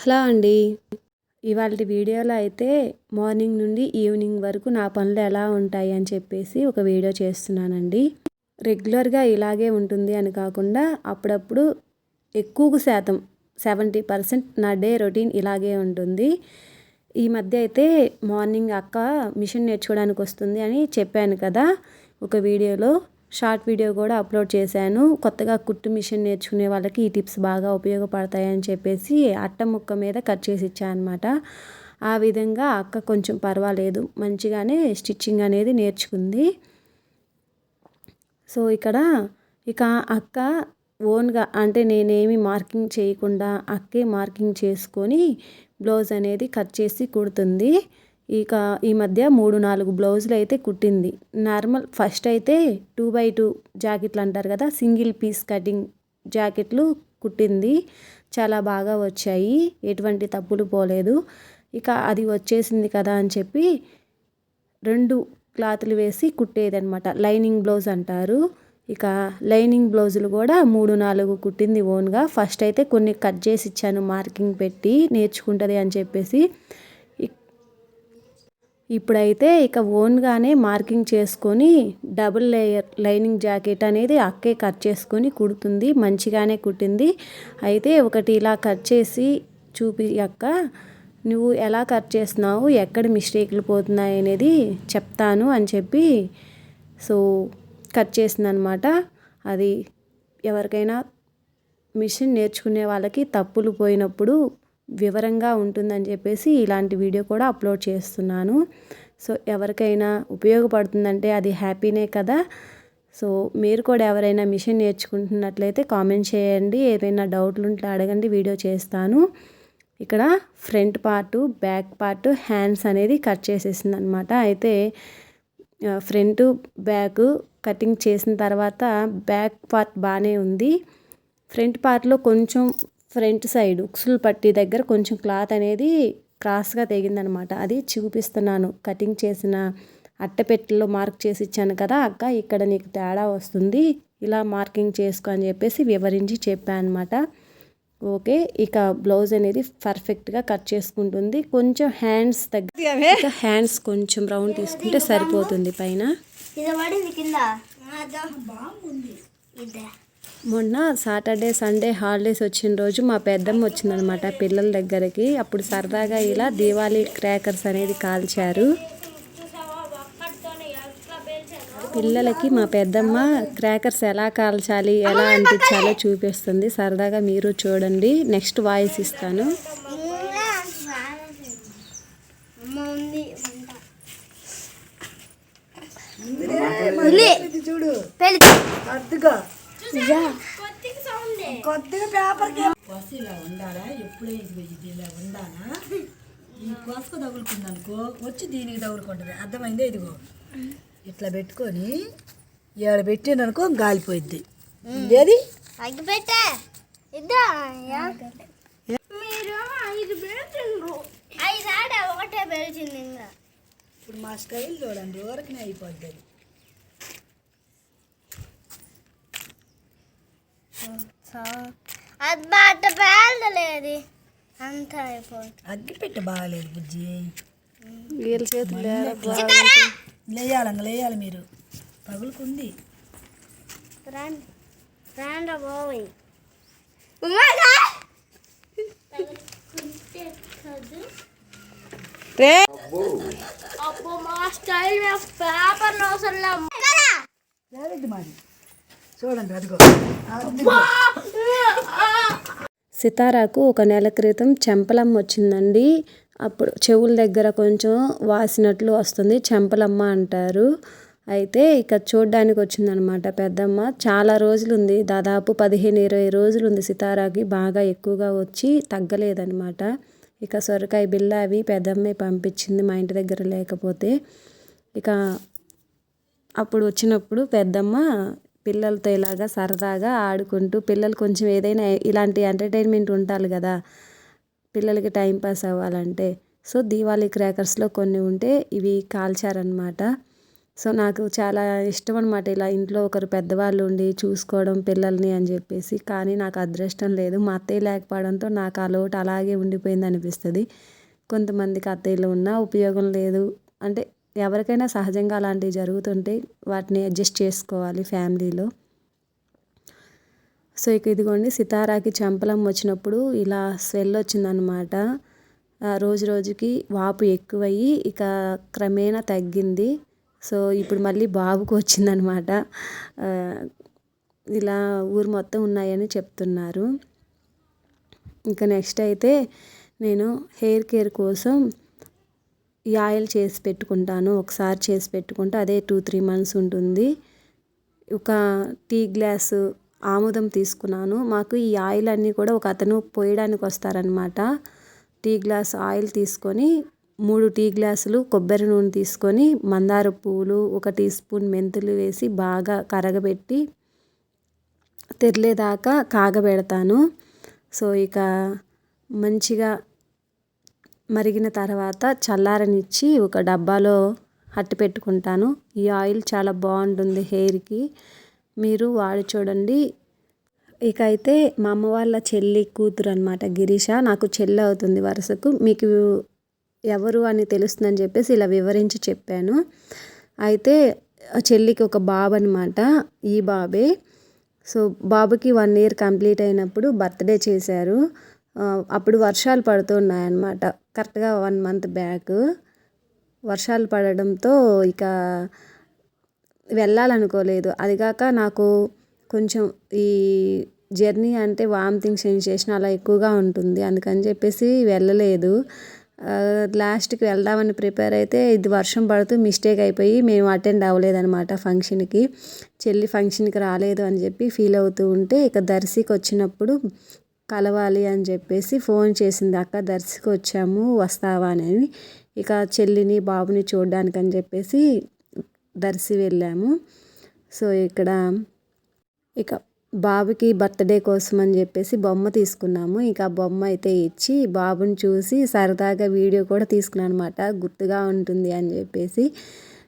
Hello అండి. ఇవాళ వీడియోలో అయితే మార్నింగ్ నుండి ఈవినింగ్ వరకు నా పనులు ఎలా ఉంటాయి అని చెప్పేసి ఒక వీడియో చేస్తున్నానండి. రెగ్యులర్గా ఇలాగే ఉంటుంది అని కాకుండా అప్పుడప్పుడు ఎక్కువ శాతం సెవెంటీ పర్సెంట్ నా డే రొటీన్ ఇలాగే ఉంటుంది. ఈ మధ్య అయితే మార్నింగ్ అక్క మిషన్ నేర్చుకోవడానికి వస్తుంది అని చెప్పాను కదా ఒక వీడియోలో. షార్ట్ వీడియో కూడా అప్లోడ్ చేశాను. కొత్తగా కుట్టు మిషన్ నేర్చుకునే వాళ్ళకి ఈ టిప్స్ బాగా ఉపయోగపడతాయని చెప్పేసి అట్ట ముక్క మీద కట్ చేసి ఇచ్చాను అనమాట ఆ విధంగా అక్క కొంచెం పర్వాలేదు. మంచిగానే స్టిచ్చింగ్ అనేది నేర్చుకుంది. సో ఇక్కడ ఇక అక్క ఓన్గా అంటే నేనేమి మార్కింగ్ చేయకుండా అక్కే మార్కింగ్ చేసుకొని బ్లౌజ్ అనేది కట్ చేసి కుడుతుంది. ఇక ఈ మధ్య మూడు నాలుగు బ్లౌజులు అయితే కుట్టింది. నార్మల్ ఫస్ట్ అయితే టూ బై టూ జాకెట్లు అంటారు కదా సింగిల్ పీస్ కటింగ్ జాకెట్లు కుట్టింది. చాలా బాగా వచ్చాయి ఎటువంటి తప్పులు పోలేదు. ఇక అది వచ్చేసింది కదా అని చెప్పి రెండు క్లాతులు వేసి కుట్టేదనమాట లైనింగ్ బ్లౌజ్ అంటారు. ఇక లైనింగ్ బ్లౌజులు కూడా మూడు నాలుగు కుట్టింది ఓన్గా. ఫస్ట్ అయితే కొన్ని కట్ చేసి ఇచ్చాను మార్కింగ్ పెట్టి నేర్చుకుంటుంది అని చెప్పేసి ఇప్పుడైతే ఇక ఓన్గానే మార్కింగ్ చేసుకొని డబుల్ లేయర్ లైనింగ్ జాకెట్ అనేది అక్కే కట్ చేసుకొని కుడుతుంది మంచిగానే కుట్టింది. అయితే ఒకటి ఇలా కట్ చేసి చూపి అక్క నువ్వు ఎలా కట్ చేస్తున్నావు ఎక్కడ మిస్టేక్లు పోతున్నాయి అనేది చెప్తాను అని చెప్పి సో కట్ చేసిందనమాట. అది ఎవరికైనా మిషన్ నేర్చుకునే వాళ్ళకి తప్పులు పోయినప్పుడు వివరంగా ఉంటుందని చెప్పేసి ఇలాంటి వీడియో కూడా అప్లోడ్ చేస్తున్నాను. సో ఎవరికైనా ఉపయోగపడుతుందంటే అది హ్యాపీనే కదా. సో మీరు కూడా ఎవరైనా మిషన్ నేర్చుకుంటున్నట్లయితే కామెంట్ చేయండి. ఏదైనా డౌట్లు ఉంటే అడగండి వీడియో చేస్తాను. ఇక్కడ front part back part hands అనేది కట్ చేసేసింది అనమాట అయితే ఫ్రంట్ బ్యాక్ కటింగ్ చేసిన తర్వాత బ్యాక్ పార్ట్ బాగానే ఉంది. ఫ్రంట్ పార్ట్లో కొంచెం ఫ్రంట్ సైడ్ ఉక్సులు పట్టి దగ్గర కొంచెం క్లాత్ అనేది క్రాస్గా తెగిందనమాట. అది చూపిస్తున్నాను. కటింగ్ చేసిన అట్టపెట్టెలో మార్క్ చేసి ఇచ్చాను కదా అక్క ఇక్కడ నీకు తేడా వస్తుంది. ఇలా మార్కింగ్ చేసుకో అని చెప్పేసి వివరించి చెప్పాను అనమాట ఓకే ఇక బ్లౌజ్ అనేది పర్ఫెక్ట్గా కట్ చేసుకుంటుంది. కొంచెం హ్యాండ్స్ దగ్గర హ్యాండ్స్ కొంచెం రౌండ్ తీసుకుంటే సరిపోతుంది పైన. మొన్న సాటర్డే సండే హాలిడేస్ వచ్చిన రోజు మా పెద్దమ్మ వచ్చిందనమాట పిల్లల దగ్గరికి. అప్పుడు సరదాగా ఇలా దీవాలి క్రాకర్స్ అనేది కాల్చారు. పిల్లలకి మా పెద్దమ్మ క్రాకర్స్ ఎలా కాల్చాలి ఎలా అంటించాలో చూపిస్తుంది. సరదాగా మీరు చూడండి. నెక్స్ట్ వాయిస్ ఇస్తాను. చూడు. కొద్దిగా పేపర్కి కొస ఇలా ఉండాలా? ఎప్పుడే ఇది ఇలా ఉండాలా? ఈ కొసకు తగులుకుంది అనుకో వచ్చి దీనికి తగులుకుంటుంది. అర్థమైందే? ఇదిగో. ఇట్లా పెట్టుకొని ఇక్కడ పెట్టిందనుకో గాలిపోయిద్ది. ఏది? అగ్గిపెట్టే మీరు ఐదు పెడుతుండ్రు ఐదు ఆడ ఒకటే పెరిచింది ఇంకా. ఇప్పుడు మా స్టైల్ చూడండి ఊరకనే అయిపోద్ది అది అది బాట పేలలేదు అంత అయిపోతుంది అగ్గి పెట్టి బాగాలేదు బుజ్జి. వీళ్ళ చేతులు లేయాలి అంగ లేయాలి మీరు. పగులుకుంది. రండి రండి పోయి అప్పుడు మా స్టైల్ పేపర్ అవసరం లేదు మాది. చూడండి అదిగో. సితారాకు ఒక నెల క్రితం చెంపలమ్మ వచ్చిందండి. అప్పుడు చెవుల దగ్గర కొంచెం వాసినట్లు వస్తుంది. చెంపలమ్మ అంటారు. అయితే ఇక చూడ్డానికి వచ్చిందనమాట పెద్దమ్మ. చాలా రోజులు ఉంది దాదాపు పదిహేను ఇరవై రోజులు ఉంది సితారాకి బాగా ఎక్కువగా వచ్చి తగ్గలేదనమాట. ఇక సొరకాయ బిల్ల అవి పెద్దమ్మే పంపించింది మా ఇంటి దగ్గర లేకపోతే. ఇక అప్పుడు వచ్చినప్పుడు పెద్దమ్మ పిల్లలతో ఇలాగా సరదాగా ఆడుకుంటూ పిల్లలు కొంచెం ఏదైనా ఇలాంటి ఎంటర్టైన్మెంట్ ఉండాలి కదా. పిల్లలకి టైంపాస్ అవ్వాలంటే. సో దీవాళీ క్రాకర్స్లో కొన్ని ఉంటే ఇవి కాల్చారనమాట సో నాకు చాలా ఇష్టం అనమాట ఇలా ఇంట్లో ఒకరు పెద్దవాళ్ళు ఉండి చూసుకోవడం పిల్లల్ని అని చెప్పేసి. కానీ నాకు అదృష్టం లేదు. మా అత్తయ్య లేకపోవడంతో నాకు ఆ లోటు అలాగే ఉండిపోయింది అనిపిస్తుంది కొంతమందికి అత్తయ్యలు ఉన్నా ఉపయోగం లేదు. అంటే ఎవరికైనా సహజంగా అలాంటివి జరుగుతుంటే వాటిని అడ్జస్ట్ చేసుకోవాలి ఫ్యామిలీలో. సో ఇక ఇదిగోండి సితారాకి చెంపలం వచ్చినప్పుడు ఇలా స్వెల్ వచ్చిందనమాట రోజు రోజుకి వాపు ఎక్కువయ్యి ఇక క్రమేణా తగ్గింది. సో ఇప్పుడు మళ్ళీ బాబుకు వచ్చిందనమాట ఇలా ఊరు మొత్తం ఉన్నాయని చెప్తున్నారు. ఇంకా నెక్స్ట్ అయితే నేను హెయిర్ కేర్ కోసం ఈ ఆయిల్ చేసి పెట్టుకుంటాను. ఒకసారి చేసి పెట్టుకుంటే అదే టూ త్రీ మంత్స్ ఉంటుంది. ఒక టీ గ్లాసు ఆముదం తీసుకున్నాను. మాకు ఈ ఆయిల్ అన్నీ కూడా ఒక అతను పోయడానికి వస్తారనమాట టీ గ్లాస్ ఆయిల్ తీసుకొని మూడు టీ గ్లాసులు కొబ్బరి నూనె తీసుకొని మందార పువ్వులు ఒక టీ స్పూన్ మెంతులు వేసి బాగా కరగబెట్టి తెరలేదాకా కాగబెడతాను. సో ఇక మంచిగా మరిగిన తర్వాత చల్లారనిచ్చి ఒక డబ్బాలో అట్టి పెట్టుకుంటాను. ఈ ఆయిల్ చాలా బాగుంటుంది హెయిర్కి. మీరు వాడి చూడండి. ఇక అయితే మా అమ్మ వాళ్ళ చెల్లి కూతురు అనమాట గిరీష. నాకు చెల్లి అవుతుంది వరుసకు. మీకు ఎవరు అని తెలుస్తుందని చెప్పేసి ఇలా వివరించి చెప్పాను. అయితే చెల్లికి ఒక బాబు అనమాట ఈ బాబే. సో బాబుకి వన్ ఇయర్ కంప్లీట్ అయినప్పుడు బర్త్డే చేశారు. అప్పుడు వర్షాలు పడుతున్నాయన్నమాట. కరెక్ట్గా వన్ మంత్ బ్యాక్ వర్షాలు పడడంతో ఇక వెళ్ళాలనుకోలేదు. అదిగాక నాకు కొంచెం ఈ జర్నీ అంటే వామిటింగ్ సెన్సేషన్ అలా ఎక్కువగా ఉంటుంది. అందుకని చెప్పేసి వెళ్ళలేదు. లాస్ట్కి వెళ్దామని ప్రిపేర్ అయితే ఇది వర్షం పడుతూ మిస్టేక్ అయిపోయి మేము అటెండ్ అవ్వలేదన్నమాట ఫంక్షన్కి. చెల్లి ఫంక్షన్కి రాలేదు అని చెప్పి ఫీల్ అవుతూ ఉంటే ఇక దర్శికి వచ్చినప్పుడు కలవాలి అని చెప్పేసి ఫోన్ చేసింది అక్క దర్శికి వచ్చాము వస్తావా అని. ఇక చెల్లిని బాబుని చూడడానికి అని చెప్పేసి దర్శి వెళ్ళాము. సో ఇక్కడ ఇక బాబుకి బర్త్డే కోసం అని చెప్పేసి బొమ్మ తీసుకున్నాము. ఇంకా బొమ్మ అయితే ఇచ్చి బాబుని చూసి సరదాగా వీడియో కూడా తీసుకున్నాను అనమాట గుర్తుగా ఉంటుంది అని చెప్పేసి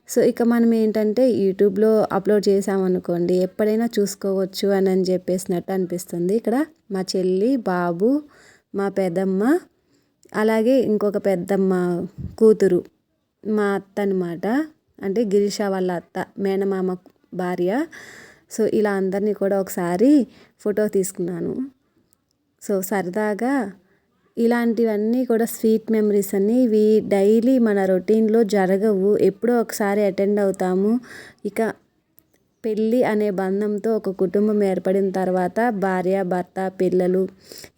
సో ఇక మనం ఏంటంటే యూట్యూబ్లో అప్లోడ్ చేసామనుకోండి ఎప్పుడైనా చూసుకోవచ్చు అని అని చెప్పేసినట్టు అనిపిస్తుంది. ఇక్కడ మా చెల్లి బాబు మా పెద్దమ్మ అలాగే ఇంకొక పెద్దమ్మ కూతురు మా అత్త అనమాట అంటే గిరీష వాళ్ళ అత్త మేనమామ భార్య. సో ఇలా అందరినీ కూడా ఒకసారి ఫోటో తీసుకున్నాను. సో సరదాగా ఇలాంటివన్నీ కూడా స్వీట్ మెమరీస్ అన్నీ ఇవి డైలీ మన రొటీన్లో జరగవు. ఎప్పుడో ఒకసారి అటెండ్ అవుతాము. ఇక పెళ్ళి అనే బంధంతో ఒక కుటుంబం ఏర్పడిన తర్వాత భార్య భర్త పిల్లలు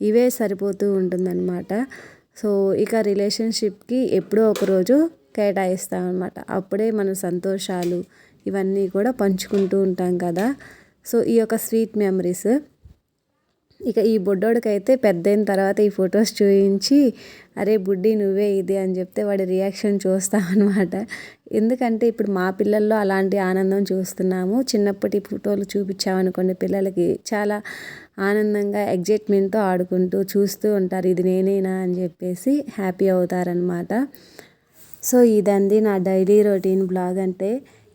ఇవే సరిపోతూ ఉంటుందన్నమాట. సో ఇక రిలేషన్షిప్కి ఎప్పుడో ఒకరోజు కేటాయిస్తామన్నమాట. అప్పుడే మన సంతోషాలు ఇవన్నీ కూడా పంచుకుంటూ ఉంటాం కదా. సో ఈ యొక్క స్వీట్ మెమరీస్ ఇక ఈ బుడ్డోడికైతే పెద్ద అయిన తర్వాత ఈ ఫొటోస్ చూపించి అరే బుడ్డి నువ్వే ఇది అని చెప్తే వాడి రియాక్షన్ చూస్తామన్నమాట అనమాట ఎందుకంటే ఇప్పుడు మా పిల్లల్లో అలాంటి ఆనందం చూస్తున్నాము. చిన్నప్పటి ఫోటోలు చూపించామనుకోండి పిల్లలకి చాలా ఆనందంగా ఎగ్జైట్మెంట్తో ఆడుకుంటూ చూస్తూ ఉంటారు ఇది నేనేనా అని చెప్పేసి హ్యాపీ అవుతారనమాట సో ఇదండి నా డైలీ రొటీన్ బ్లాగ్ అంటే.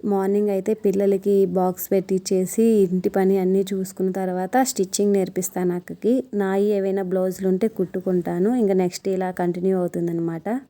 మార్నింగ్ అయితే పిల్లలకి బాక్స్ పెట్టించేసి ఇంటి పని అన్నీ చూసుకున్న తర్వాత స్టిచ్చింగ్ నేర్పిస్తాను అక్కకి. నాయి ఏవైనా బ్లౌజులు ఉంటే కుట్టుకుంటాను. ఇంకా నెక్స్ట్ ఇలా కంటిన్యూ అవుతుందన్నమాట.